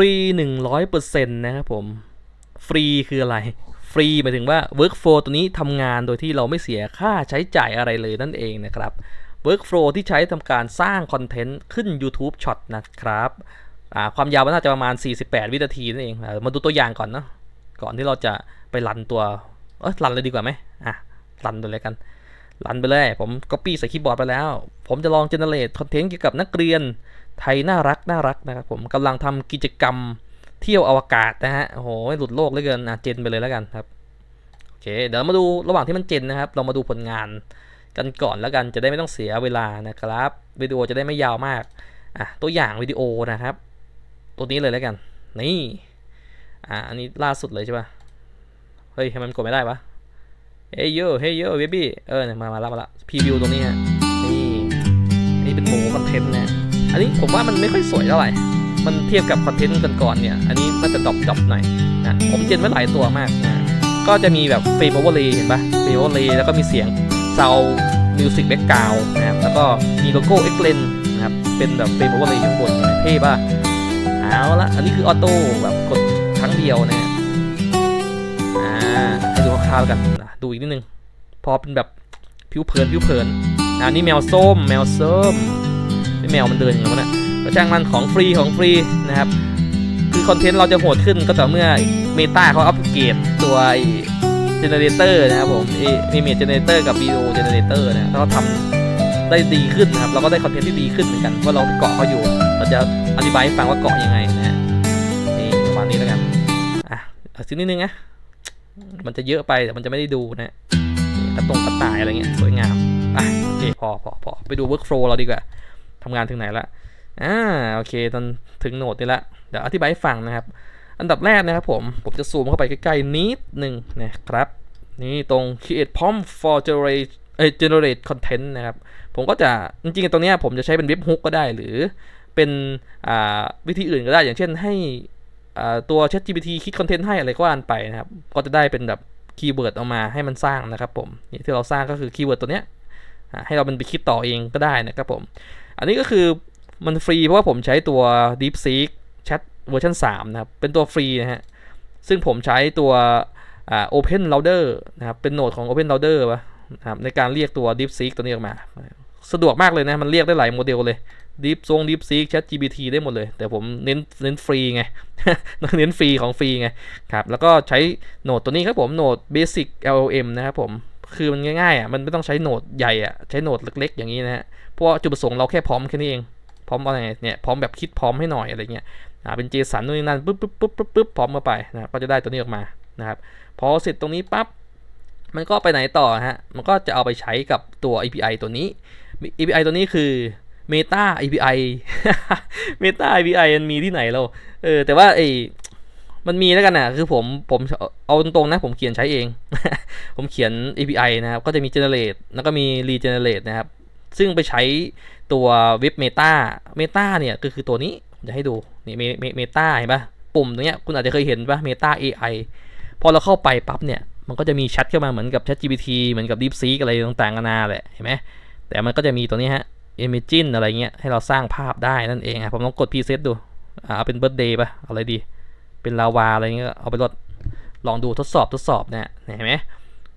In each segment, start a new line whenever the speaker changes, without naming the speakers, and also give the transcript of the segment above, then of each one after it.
รีหนึ่งร้อยเปอร์เซ็นต์นะครับผม ฟรีคืออะไร ฟรีหมายถึงว่า workflow ตัวนี้ทำงานโดยที่เราไม่เสียค่าใช้จ่ายอะไรเลยนั่นเองนะครับ workflow ที่ใช้ทำการสร้างคอนเทนต์ขึ้น YouTube Shot นะครับความยาวมันน่าจะประมาณ 48 วินาทีนั่นเองอมาดูตัวอย่างก่อนเนาะก่อนที่เราจะไปรันตัวเออรันเลยดีกว่าไหมอะรันไปเลยกันรันไปเลย ผม copy ใส่คีย์บอร์ดไปแล้ว ผมจะลอง generate คอนเทนต์เกี่ยวกับนักเรียน ไทยน่ารักน่ารักนะครับผมกำลังทำกิจกรรมเที่ยวอวกาศนะฮะโอ้โหหลุดโลกเลือเกินอะเจนไปเลยแล้วกันครับโอเคเดี๋ยวมาดูระหว่างที่มันเจนนะครับ เรามาดูผลงานกันก่อนแล้วกันจะได้ไม่ต้องเสียเวลานะครับวิดีโอจะได้ไม่ยาวมากอะตัวอย่างวิดีโอนะครับ ตัวนี้เลยแล้วกัน นี่อะอันนี้ล่าสุดเลยใช่ปะเฮ้ยทำไมมันกดไม่ได้วะเฮ้ยโยเฮ้ยโยเบบี้เออมามาแล้วมาแล้วพรีวิวตรงนี้ฮะนี่นี่เป็นโมคอนเทนต์นะ อันนี้ผมว่ามันไม่ค่อยสวยเท่าไหร่ มันเทียบกับคอนเทนต์ก่อนๆเนี่ย อันนี้น่าจะดรอปดรอปหน่อยนะผมเจนไว้หลายตัวมากนะก็จะมีแบบเฟรมโอเวอร์เลย์เห็นปะเฟรมโอเวอร์เลย์แล้วก็มีเสียงเซาวมิวสิกแบ็กกราวนะครับแล้วก็มีโลโก้เอ็กเลนนะครับเป็นแบบเฟรมโอเวอร์เลย์ข้างบนเนไหมเท่ป่ะเอาละอันนี้คือออโต้แบบกดครั้งเดียวนะอ่าให้ดูคร่าวๆกันนะดูอีกนิดนึง พอเป็นแบบผิวเผินผิวเผินอันนี้แมวส้ม แมวส้ม แมวมันเดินอย่างนี้วะเนะก็ช่างมันของฟรีของฟรีนะครับคือคอนเทนต์เราจะโหดขึ้นก็ต่อเมื่อเมตาเขาอัปเกรดตัวเจเนเรเตอร์นะครับผมเอเมจเจเนเรเตอร์กับวิดีโอเจเนเรเตอร์นะถ้าเขาทำได้ดีขึ้นนะครับเราก็ได้คอนเทนต์ที่ดีขึ้นเหมือนกันเพราะเราเกาะเขาอยู่ เราจะอธิบายให้ฟังว่าเกาะยังไงนะฮะนี่ประมาณนี้แล้วกันอะเอาสักนิดนึงนะมันจะเยอะไปแต่มันจะไม่ได้ดูนะกระตรงกระต่ายอะไรเงี้ยสวยงามอะโอเคพอพอพอไปดู workflow เราดีกว่า ทำงานถึงไหนละอ่าโอเคตอนถึงโหนดนี่ละเดี๋ยวอธิบายให้ฟังนะครับ อันดับแรกนะครับผม ผมจะซูมเข้าไปใกล้ๆนิดหนึ่งนะครับ นี่ตรง create prompt for generate เอ generate content นะครับ ผมก็จะจริงๆตรงนี้ผมจะใช้เป็นเว็บฮุกก็ได้หรือเป็นอ่าวิธีอื่นก็ได้อย่างเช่นให้อ่าตัว ChatGPT คิดคอนเทนต์ให้อะไรก็อ่านไปนะครับ ก็จะได้เป็นแบบคีย์เวิร์ดออกมาให้มันสร้างนะครับผมนี่ที่เราสร้างก็คือคีย์เวิร์ดตัวเนี้ยให้เราเป็นไปคิดต่อเองก็ได้นะครับผม อันนี้ก็คือมันฟรีเพราะว่าผมใช้ตัว DeepSeek Chat เวอร์ชัน3นะครับ เป็นตัวฟรีนะฮะ ซึ่งผมใช้ตัวอ Open Router นะครับ เป็นโหนดของ Open Router วะนะครับในการเรียกตัว DeepSeek ตัวนี้ออกมา สะดวกมากเลยนะ มันเรียกได้หลายโมเดลเลย Deep ทรง DeepSeek Chat GPT ได้หมดเลย แต่ผมเน้นเน้นฟรีไง เน้นฟรีของฟรีไง ครับ แล้วก็ใช้โหนดตัวนี้ครับผม โหนด Basic LLM นะครับผม คือมันง่ายๆอะมันไม่ต้องใช้โหนดใหญ่อะใช้โหนดเล็ก ๆ อย่างนี้นะฮะเพราะว่าจุดประสงค์เราแค่พร้อมแค่นี้เองพร้อมอะไรเนี่ยพร้อมแบบคิดพร้อมให้หน่อยอะไรเงี้ยอ่าเป็น JSON นู่นนี่นั่นปุ๊บปุ๊บปุ๊บปุ๊บปุ๊บพร้อมมาไปนะก็จะได้ตัวนี้ออกมานะครับพอเสร็จตรงนี้ปั๊บมันก็ไปไหนต่อฮะมันก็จะเอาไปใช้กับตัว API ตัวนี้ API ตัวนี้คือ Meta API Meta API มันมีที่ไหนเราเออแต่ว่าไอ มันมีแล้วกันนะคือผมผมเอาตรงๆนะ ผมเขียนใช้เอง ผมเขียน API นะครับ ก็จะมี generate แล้วก็มี regenerate นะครับ ซึ่งไปใช้ตัวเว็บ Meta Meta เนี่ยก็คือตัวนี้ ผมจะให้ดู นี่เมตาเห็นปะปุ่มตรงเนี้ยคุณอาจจะเคยเห็นปะ Meta AI พอเราเข้าไปปั๊บเนี่ย มันก็จะมีแชทขึ้นมาเหมือนกับ ChatGPT เหมือนกับ DeepSeek อะไรต่างๆนานาแหละเห็นไหมแต่มันก็จะมีตัวนี้ฮะ Imagine อะไรเงี้ยให้เราสร้างภาพได้นั่นเองครับผมลองกด preset ดูอ่าเอาเป็น birthday ปะอะไรดี เป็นลาวาอะไรเงี้ยเอาไปลดลองดูทดสอบทดสอบเนี่ยเห็นไหม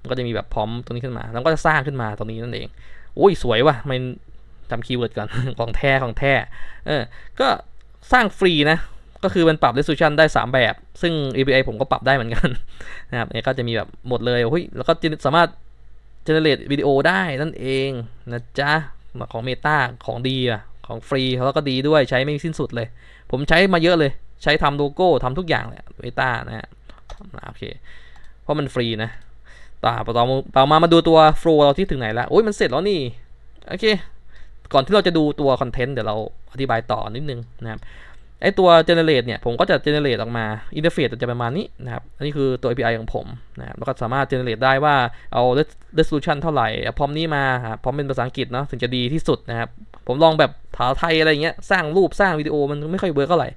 มันก็จะมีแบบพร้อมตรงนี้ขึ้นมา แล้วก็จะสร้างขึ้นมาตรงนี้นั่นเองโอ้ยสวยว่ะมันจำคีย์เวิร์ดก่อนของแท้ของแท้เออก็สร้างฟรีนะก็คือมันปรับ resolution ได้ 3 แบบ ซึ่ง API ผมก็ปรับได้เหมือนกันนะครับนี่ก็จะมีแบบหมดเลยโอ้ยแล้วก็สามารถ generate วิดีโอได้นั่นเองนะจ๊ะของ Meta ของดีอะของฟรีแล้วก็ดีด้วยใช้ไม่สิ้นสุดเลย ผมใช้มาเยอะเลย ใช้ทำโลโก้ทำทุกอย่างเลย Meta นะฮะโอเค เพราะมันฟรีนะต่อต่อต่อมามาดูตัว flow เราที่ถึงไหนแล้วโอ้ยมันเสร็จแล้วนี่ โอเค ก่อนที่เราจะดูตัวคอนเทนต์เดี๋ยวเราอธิบายต่อนิดนึงนะครับไอตัว generate เนี่ย ผมก็จะ generate ออกมา interface จะประมาณนี้นะครับ อันนี้คือตัว API ของผมนะครับแล้วก็สามารถ generate ได้ว่าเอา resolution เท่าไหร่พร้อมนี้มาพร้อมเป็นภาษาอังกฤษเนาะถึงจะดีที่สุดนะครับ ผมลองแบบภาษาไทยอะไรเงี้ย สร้างรูปสร้างวิดีโอมันไม่ค่อยเวิร์กเท่าไหร่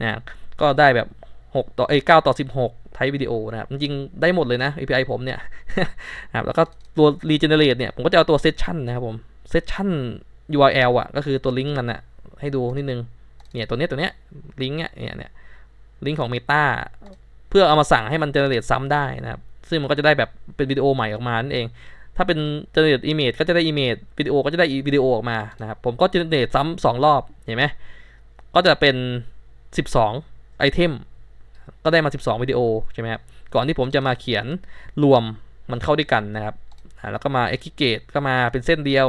นะก็ได้แบบ 6 ต่อเอ้9ต่อ 16ไทยวิดีโอนะครับจริงได้หมดเลยนะ API ผมเนี่ยนะครับแล้วก็ตัว regenerate เนี่ย ผมก็จะเอาตัว session นะครับผม session URL อะ ก็คือตัวลิงก์มันอะ ให้ดูนิดนึง เนี่ยตัวเนี้ยตัวเนี้ยลิงก์เนี่ยเนี่ยเนี่ยลิงก์ของ Meta เพื่อเอามาสั่งให้มันเจเนเรตซ้ำได้นะครับ ซึ่งมันก็จะได้แบบเป็นวิดีโอใหม่ออกมานั่นเอง ถ้าเป็นเจเนเรต image ก็จะได้ image วิดีโอก็จะได้วิดีโอออกมานะครับผมก็เจเนเรตซ้ำสองรอบเห็นไหมก็จะเป็น 12 ไอเทม ก็ได้มา 12 วิดีโอใช่ไหมครับ ก่อนที่ผมจะมาเขียนรวมมันเข้าด้วยกันนะครับ แล้วก็มา aggregate ก็มาเป็นเส้นเดียว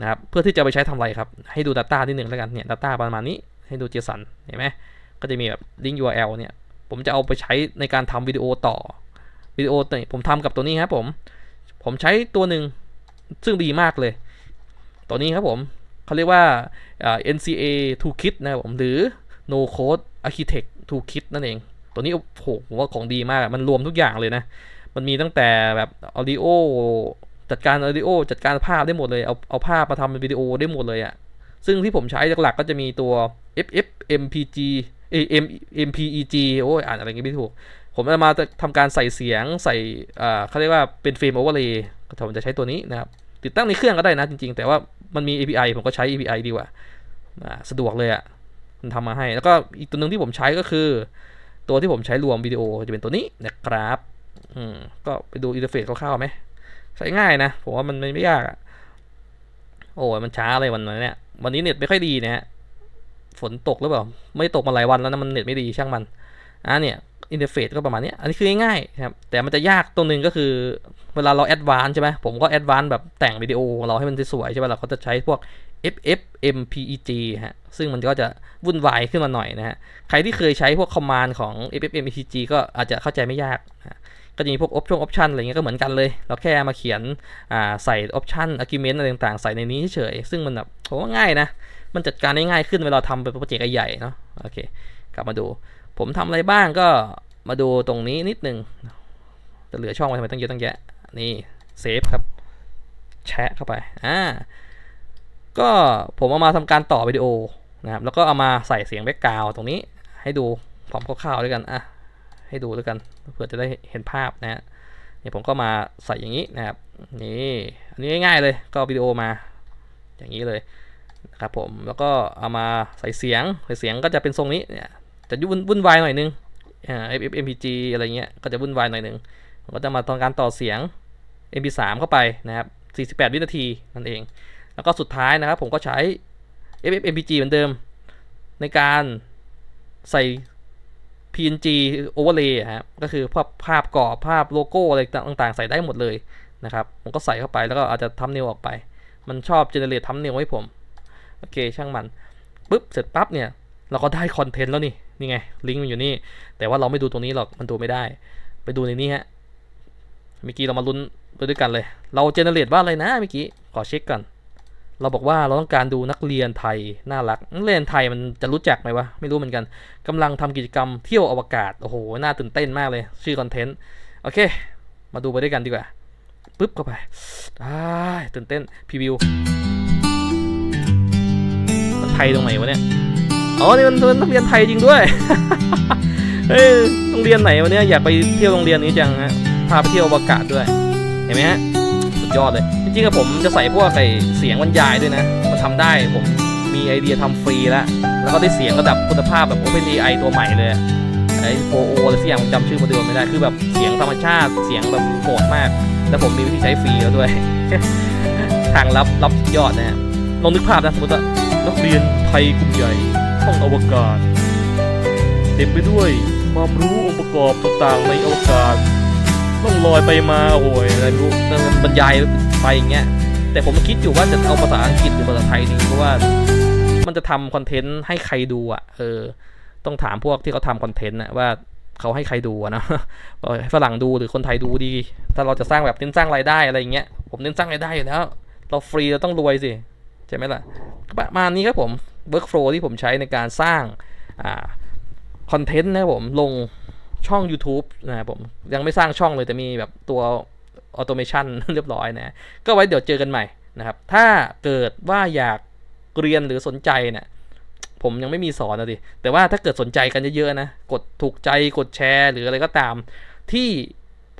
นะครับ เพื่อที่จะไปใช้ทำอะไรครับ ให้ดู Data นิดหนึ่งแล้วกัน เนี่ย Data ประมาณนี้ ให้ดู JSON เห็นไหม ก็จะมีแบบ link URL เนี่ย ผมจะเอาไปใช้ในการทำวิดีโอต่อ วิดีโอเนี่ยผมทำกับตัวนี้ครับผม ผมใช้ตัวหนึ่งซึ่งดีมากเลย ตัวนี้ครับผมเขาเรียกว่าอ่า NCA Toolkit นะครับผม หรือ No Code Architect Toolkit นั่นเอง ตัวนี้โอ้โหผมว่าของดีมาก มันรวมทุกอย่างเลยนะ มันมีตั้งแต่แบบ audio จัดการ audio จัดการภาพได้หมดเลย เอาเอาภาพมาทำเป็นวิดีโอได้หมดเลยอะซึ่งที่ผมใช้หลักๆก็จะมีตัว FF MPG เอ M MPEG โอ้ยอ่านอะไรงี้ไม่ถูก ผมจะมาทำการใส่เสียงใส่อ่าเขาเรียกว่าเป็นเฟรมโอเวอร์เลย์ผมจะใช้ตัวนี้นะครับ ติดตั้งในเครื่องก็ได้นะจริงๆ แต่ว่ามันมี API ผมก็ใช้ API ดีกว่าอ่าสะดวกเลยอะ่ะ มันทำมาให้ แล้วก็อีกตัวหนึ่งที่ผมใช้ก็คือ ตัวที่ผมใช้รวมวิดีโอจะเป็นตัวนี้นะครับอืมก็ไปดูอินเทอร์เฟซคร่าวๆไหมใช้ง่ายนะ ผมว่ามันไม่ยากอะโอ้ยมันช้าอะไรวันนี้เนี่ย วันนี้เน็ตไม่ค่อยดีนะฮะฝนตกหรือเปล่า ไม่ตกมาหลายวันแล้วนะมันเน็ตไม่ดีช่างมันอ่าเนี่ยอินเทอร์เฟซก็ประมาณนี้อันนี้คือง่ายๆครับ แต่มันจะยากตรงหนึงก็คือ เวลาเราแอดวานใช่ไหมผมก็แอดวานแบบแต่งวิดีโอของเราให้มันสวยใช่ไหมเราก็จะใช้พวก FF MPEG ฮะ ซึ่งมันก็จะวุ่นวายขึ้นมาหน่อยนะฮะ ใครที่เคยใช้พวกคอมมานด์ของ FF MPEG ก็อาจจะเข้าใจไม่ยากนะก็จะมีพวกออปชั่นออปชันอะไรเงี้ยก็เหมือนกันเลย เราแค่มาเขียนใส่ออปชันอาร์กิเมนต์อะไรต่างๆ ใส่ในนี้เฉยๆซึ่งมันแบบผมว่าง่ายนะ มันจัดการได้ง่ายขึ้นเวลาทำเป็นโปรเจกต์ใหญ่ๆเนาะ โอเค กลับมาดู ผมทำอะไรบ้างก็มาดูตรงนี้นิดนึงจะเหลือช่องไว้ทำไมตั้งเยอะตั้งแยะ นี่เซฟครับ แชะเข้าไป อ่า ก็ผมเอามาทำการต่อวิดีโอนะครับแล้วก็เอามาใส่เสียงแบ็กกราวตรงนี้ให้ดูพร้อมคร่าวๆด้วยกันอะให้ดูด้วยกันเพื่อจะได้เห็นภาพนะฮะนี่ผมก็มาใส่อย่างนี้นะครับนี่อันนี้ง่ายๆเลยก็วิดีโอมาอย่างนี้เลยนะครับผมแล้วก็เอามาใส่เสียงใส่เสียงก็จะเป็นทรงนี้เนี่ยจะยุ่นวุ่นวายหน่อยนึงอ่า FFmpg อะไรเงี้ยก็จะวุ่นวายหน่อยนึงผมก็จะมาตอนการต่อเสียง mp3 เข้าไปนะครับ48 วินาทีนั่นเอง แล้วก็สุดท้ายนะครับ ผมก็ใช้ FFmpg เหมือนเดิม ในการใส่ png overlay ครับก็คือภาพภาพกรอบภาพโลโก้อะไรต่างๆ ใส่ได้หมดเลยนะครับผมก็ใส่เข้าไปแล้วก็อาจจะทำเนวออกไป มันชอบ generate ทำเนวให้ผม โอเคช่างมันปุ๊บเสร็จปั๊บเนี่ย เราก็ได้คอนเทนต์แล้วนี่ นี่ไง ลิงก์มันอยู่นี่ แต่ว่าเราไม่ดูตรงนี้หรอกมันดูไม่ได้ ไปดูในนี้ฮะเมื่อกี้เรามาลุ้นไปด้วยกันเลย เราเจเนเรตว่าอะไรนะเมื่อกี้ขอเช็คก่อน เราบอกว่าเราต้องการดูนักเรียนไทยน่ารักนักเรียนไทยมันจะรู้จักไหมวะไม่รู้เหมือนกันกำลังทำกิจกรรมเที่ยวอวกาศโอ้โหน่าตื่นเต้นมากเลย ชื่อคอนเทนต์โอเค มาดูไปด้วยกันดีกว่าปึ๊บเข้าไปตื่นเต้นพรีวิวมันไทยตรงไหนวะเนี่ยอ๋อนี่มันนักเรียนไทยจริงด้วยเฮ้ยโรงเรียนไหนวะเนี่ยอยากไปเที่ยวโรงเรียนนี้จังฮะพาไปเที่ยวอวกาศด้วยเห็นไหมฮะ ยอดเลย จริงๆอผมจะใส่พวกไอเสียงบรรยายด้วยนะ มันทำได้ผมมีไอเดียทำฟรีแล้วแล้วก็ได้เสียงระดับคุณภาพแบบ OpenAI ตัวใหม่เลยไอโ o โออะไรสักอย่างผมจำชื่อโมเดลไม่ได้คือแบบเสียงธรรมชาติเสียงแบบโหดมาก แล้วผมมีวิธีใช้ฟรีแล้วด้วย ทางลับลับยอดนะฮะลองนึกภาพนะสมมติว่านักเรียนไทยกลุ่มใหญ่ห้องอวกาศ เต็มไปด้วยความรู้องค์ประกอบต่างๆในอวกาศ ต้องลอยไปมาโอ้ยอะไรรู้มันบรรยายไปอย่างเงี้ยแต่ผมคิดอยู่ว่าจะเอาภาษาอังกฤษหรือภาษาไทยดีเพราะว่ามันจะทำคอนเทนต์ให้ใครดูอะเออต้องถามพวกที่เขาทำคอนเทนต์นะว่าเขาให้ใครดูนะให้ฝรั่งดูหรือคนไทยดูดี ถ้าเราจะสร้างแบบเน้นสร้างรายได้อะไรอย่างเงี้ยผมเน้นสร้างรายได้อยู่แล้ว เราฟรีเราต้องรวยสิใช่ไหมล่ะประมาณนี้ครับผม workflow ที่ผมใช้ในการสร้างอ่าคอนเทนต์นะครับผมลง ช่อง YouTube นะครับผมยังไม่สร้างช่องเลยแต่มีแบบตัวออโตเมชันเรียบร้อยนะ ก็ไว้เดี๋ยวเจอกันใหม่นะครับ ถ้าเกิดว่าอยากเรียนหรือสนใจเนี่ยผมยังไม่มีสอนนะดิ แต่ว่าถ้าเกิดสนใจกันเยอะๆนะ กดถูกใจกดแชร์หรืออะไรก็ตาม ที่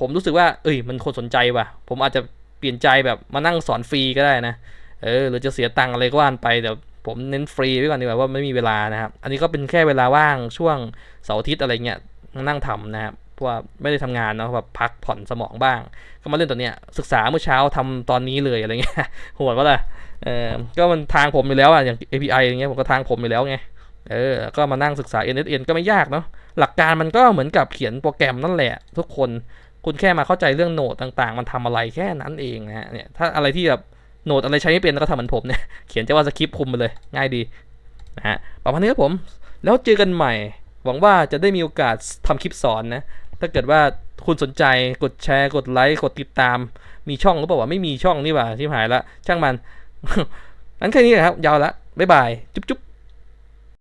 ผมรู้สึกว่า เอ้ย มันคนสนใจว่ะ ผมอาจจะเปลี่ยนใจแบบมานั่งสอนฟรีก็ได้นะ เออ หรือจะเสียตังค์อะไรก็ว่านไปเดี๋ยวผมเน้นฟรีไว้ก่อนดีกว่าว่าไม่มีเวลานะครับ อันนี้ก็เป็นแค่เวลาว่างช่วงเสาร์อาทิตย์อะไรเงี้ย นั่งทำนะครับเพราะว่าไม่ได้ทำงานเนาะแบบพักผ่อนสมองบ้าง ก็มาเล่นตัวเนี้ยศึกษาเมื่อเช้าทำตอนนี้เลยอะไรเงี้ยโหดปะล่ะเออก็มันทางผมอยู่แล้วอะอย่าง API อย่างเงี้ยผมก็ทางผมอยู่แล้วไงเออก็มานั่งศึกษา NSN ก็ไม่ยากเนาะหลักการมันก็เหมือนกับเขียนโปรแกรมนั่นแหละ ทุกคนคุณแค่มาเข้าใจเรื่องโหนดต่างๆ มันทำอะไรแค่นั้นเองนะฮะเนี่ยถ้าอะไรที่แบบโหนดอะไรใช้ไม่เป็นก็ทำเหมือนผมเนี่ยเขียน JavaScript คุมไปเลยง่ายดีนะฮะประมาณนี้ครับผม แล้วเจอกันใหม่ หวังว่าจะได้มีโอกาสทำคลิปสอนนะ ถ้าเกิดว่าคุณสนใจกดแชร์ กดไลค์กดติดตาม มีช่องหรือเปล่าวะไม่มีช่องนี่หว่าที่หายละช่างมันงั้นแค่นี้นะครับ ยาวละบ๊ายบาย จุ๊บจุ๊บ